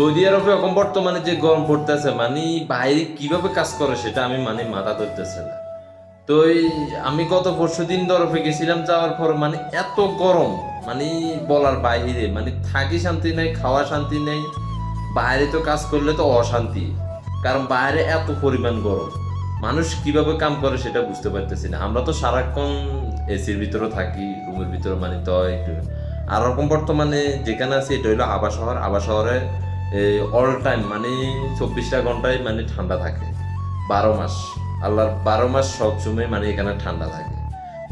Saudi আরবে এখন বর্তমানে যে গরম পড়তেছে মানে বাইরে কীভাবে কাজ করে সেটা আমি মানে মাথা ধরতেছে না। তো আমি গত পরশু দিন দরফে গেছিলাম, যাওয়ার পর মানে এত গরম মানে বলার বাইরে মানে থাকি শান্তি নাই, খাওয়া শান্তি নেই, বাইরে তো কাজ করলে তো অশান্তি, কারণ বাইরে এত পরিমাণ গরম। মানুষ কীভাবে কাম করে সেটা বুঝতে পারতেছি না। আমরা তো সারাক্ষণ এসির ভিতরে থাকি, রুমের ভিতরে মানে তো একটু, আর রকম বর্তমানে যেখানে আছি, এটা হলো আবা শহর আবা শহরে অল টাইম মানে চব্বিশটা ঘন্টায় মানে ঠান্ডা থাকে। বারো মাস। আল্লাহর বারো মাস সবসময় মানে এখানে ঠান্ডা থাকে।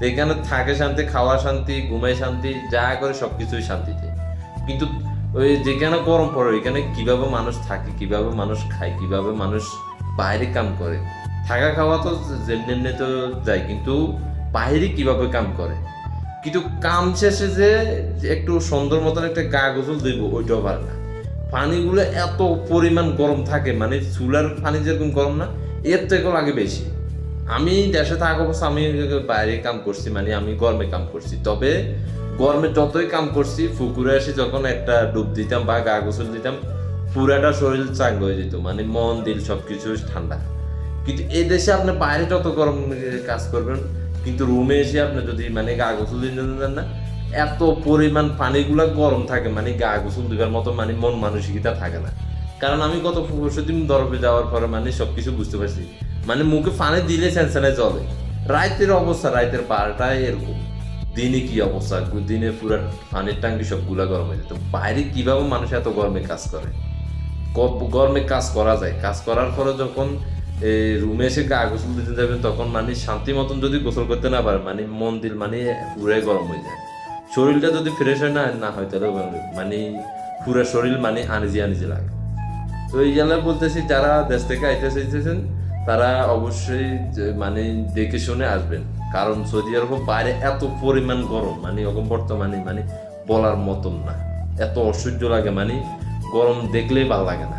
এখানে থাকে শান্তি, খাওয়া শান্তি, ঘুমায় শান্তি, যা করে সব সবকিছুই শান্তিতে। কিন্তু ওই যেখানে গরম পড়ে এখানে কীভাবে মানুষ থাকে, কীভাবে মানুষ খায়, কীভাবে মানুষ বাইরে কাম করে। থাকা খাওয়া তো যেমনি তো যায়, কিন্তু বাইরে কীভাবে কাম করে? কিন্তু কাম শেষে যে একটু সুন্দর মতন একটা গা গোসল দিব, ওইটাও পারে না। পানিগুলো এত পরিমাণ গরম থাকে মানে চুলার পানি যেরকম গরম না, এর থেকেও লাগে বেশি। আমি দেশে থাকা অবস্থা, আমি বাইরে কাম করছি মানে আমি গরমে কাম করছি। তবে গরমে যতই কাম করছি, পুকুরে এসে যখন একটা ডুব দিতাম বা গা গোসল দিতাম, পুরাটা শরীর চাঙ্গ হয়ে যেত মানে মন, দিল সবকিছু ঠান্ডা। কিন্তু এই দেশে আপনি বাইরে যত গরম কাজ করবেন, কিন্তু রুমে এসে আপনি যদি মানে গা গোসল দিতে না এত পরিমাণ পানিগুলা গরম থাকে মানে গা গোসল দিবার মতো মানে মন মানসিকতা থাকে না। কারণ আমি গত পরশু দিন দরবে যাওয়ার পরে মানে সবকিছু বুঝতে পারছি। মানে মুখে পানি দিলে সেনসেনে জলে রাইতের অবস্থা, রাইতের বারোটায় এরকম। দিনে কি অবস্থা? দিনে পুরো পানির টাঙ্কি সবগুলা গরম হয়ে যেত বাইরে কীভাবে মানুষ এত গরমে কাজ করে? গরমে কাজ করা যায়। কাজ করার পরে যখন এই রুমে এসে গা গোসল দিতে যাবেন, তখন মানে শান্তি মতন যদি গোসল করতে না পারে মানে মন দিল মানে পুরাই গরম হয়ে যায়। শরীরটা যদি ফ্রেশ হয় না না হয়, তাহলে মানে পুরো শরীর মানে আনিজি আনিজি লাগে। তো এই জন্য বলতেছি, যারা দেশ থেকে আইতে চাইতেছেন, তারা অবশ্যই মানে দেখে শুনে আসবেন। কারণ সৌদি আরব বাইরে এত পরিমাণ গরম মানে এখন বর্তমানে মানে বলার মতন না। এত অসহ্য লাগে মানে গরম দেখলেই ভালো লাগে না।